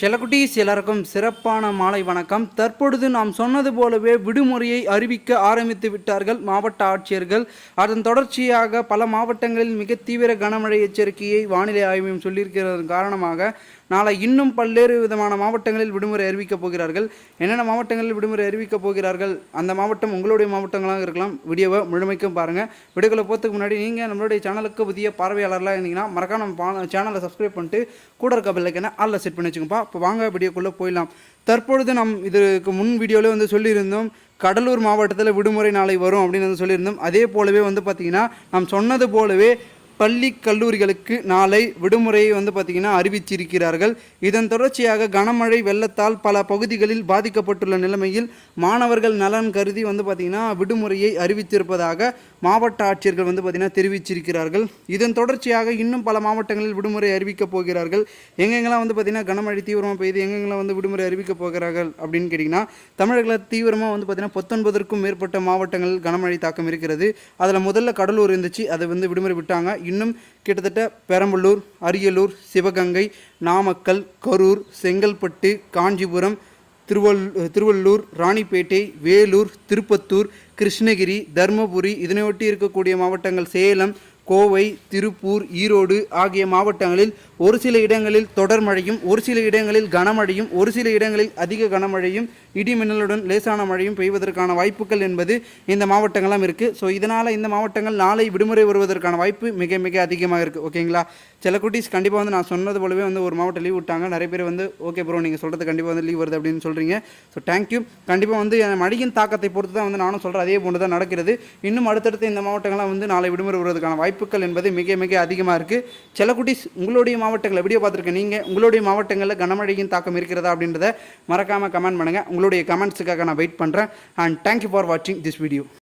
செல்லக்குட்டீஸ் எல்லாருக்கும் சிறப்பான மாலை வணக்கம். தற்பொழுது நாம் சொன்னது போலவே விடுமுறையை அறிவிக்க ஆரம்பித்து விட்டார்கள் மாவட்ட ஆட்சியர்கள். அதன் தொடர்ச்சியாக பல மாவட்டங்களில் மிக தீவிர கனமழை எச்சரிக்கையை வானிலை ஆய்வு சொல்லியிருக்கிறது சொல்லியிருக்கிறதன் காரணமாக நாளை இன்னும் பல்வேறு விதமான மாவட்டங்களில் விடுமுறை அறிவிக்கப் போகிறார்கள். என்னென்ன மாவட்டங்களில் விடுமுறை அறிவிக்கப் போகிறார்கள்? அந்த மாவட்டம் உங்களுடைய மாவட்டங்களாக இருக்கலாம். வீடியோவை முழுமைக்கும் பாருங்கள் வீடியோக்குள்ள போகிறதுக்கு முன்னாடி நீங்கள் நம்மளுடைய சேனலுக்கு புதிய பார்வையாளர்களாக இருந்தீங்கன்னா மறக்காம நம்ம சேனலை சப்ஸ்கிரைப் பண்ணிட்டு கூட இருக்க பிள்ளைக்கான ஆளில் செட் பண்ணி வச்சுக்கோப்பா இப்போ வாங்க வீடியோக்குள்ளே போயிடலாம். தற்பொழுது நம் இதுக்கு முன் வீடியோவில் வந்து சொல்லியிருந்தோம் கடலூர் மாவட்டத்தில் விடுமுறை நாளை வரும் அப்படின்னு வந்து சொல்லியிருந்தோம். அதே போலவே வந்து பார்த்திங்கன்னா நாம் சொன்னது போலவே பள்ளி கல்லூரிகளுக்கு நாளை விடுமுறையை வந்து பார்த்திங்கன்னா அறிவிச்சிருக்கிறார்கள். இதன் தொடர்ச்சியாக கனமழை வெள்ளத்தால் பல பகுதிகளில் பாதிக்கப்பட்டுள்ள நிலைமையில் மாணவர்கள் நலன் கருதி வந்து பார்த்திங்கன்னா விடுமுறையை அறிவித்திருப்பதாக மாவட்ட ஆட்சியர்கள் வந்து பார்த்திங்கன்னா தெரிவிச்சிருக்கிறார்கள். இதன் தொடர்ச்சியாக இன்னும் பல மாவட்டங்களில் விடுமுறை அறிவிக்கப் போகிறார்கள். எங்கெங்கெல்லாம் வந்து பார்த்திங்கன்னா கனமழை தீவிரமாக பெய்யுது எங்கெங்கெல்லாம் வந்து விடுமுறை அறிவிக்கப் போகிறார்கள் அப்படின்னு கேட்டிங்கன்னா தமிழகத்தில் தீவிரமாக வந்து பார்த்திங்கன்னா பத்தொன்பதற்கும் மேற்பட்ட மாவட்டங்களில் கனமழை தாக்கம் இருக்கிறது. அதில் முதல்ல கடலூர் இருந்துச்சு அதை வந்து விடுமுறை விட்டாங்க. இன்னும் கிட்டத்தட்ட பெரம்பலூர் அரியலூர் சிவகங்கை நாமக்கல் கரூர் செங்கல்பட்டு காஞ்சிபுரம் திருவள் திருவள்ளூர் ராணிப்பேட்டை வேலூர் திருப்பத்தூர் கிருஷ்ணகிரி தருமபுரி இதனையொட்டி இருக்கக்கூடிய மாவட்டங்கள் சேலம் கோவை திருப்பூர் ஈரோடு ஆகிய மாவட்டங்களில் ஒரு சில இடங்களில் தொடர் மழையும் ஒரு சில இடங்களில் கனமழையும் ஒரு சில இடங்களில் அதிக கனமழையும் இடி மின்னலுடன் லேசான மழையும் பெய்வதற்கான வாய்ப்புகள் என்பது இந்த மாவட்டங்கள்லாம் இருக்குது ஸோ இதனால் இந்த மாவட்டங்கள் நாளை விடுமுறை வருவதற்கான வாய்ப்பு மிக மிக அதிகமாக இருக்குது ஓகேங்களா சில குட்டீஸ் கண்டிப்பாக வந்து நான் சொன்னது போலவே வந்து ஒரு மாவட்டம் லீவ் விட்டாங்க. நிறைய பேர் வந்து ஓகே ப்ரோ நீங்கள் சொல்கிறது கண்டிப்பாக வந்து லீவ் வருது அப்படின்னு சொல்கிறீங்க ஸோ தேங்க்யூ கண்டிப்பாக வந்து மழையின் தாக்கத்தை பொறுத்து தான் வந்து நானும் சொல்கிறேன் அதே போன்று தான் நடக்கிறது. இன்னும் அடுத்தடுத்து இந்த மாவட்டங்கள்லாம் வந்து நாளை விடுமுறை வருவதற்கான வாய்ப்புகள் என்பது மிக மிக அதிகமாக இருக்குது சில உங்களுடைய மாவட்டங்களை வீடியோ பார்த்துருக்கேன் நீங்கள் உங்களுடைய மாவட்டங்களில் கனமழையின் தாக்கம் இருக்கிறதா அப்படின்றத மறக்காமல் கமெண்ட் பண்ணுங்கள் உங்களுடைய கமெண்ட்ஸுக்காக நான் வெயிட் பண்ணுறேன் அண்ட் தேங்க்யூ ஃபார் வாட்சிங் திஸ் வீடியோ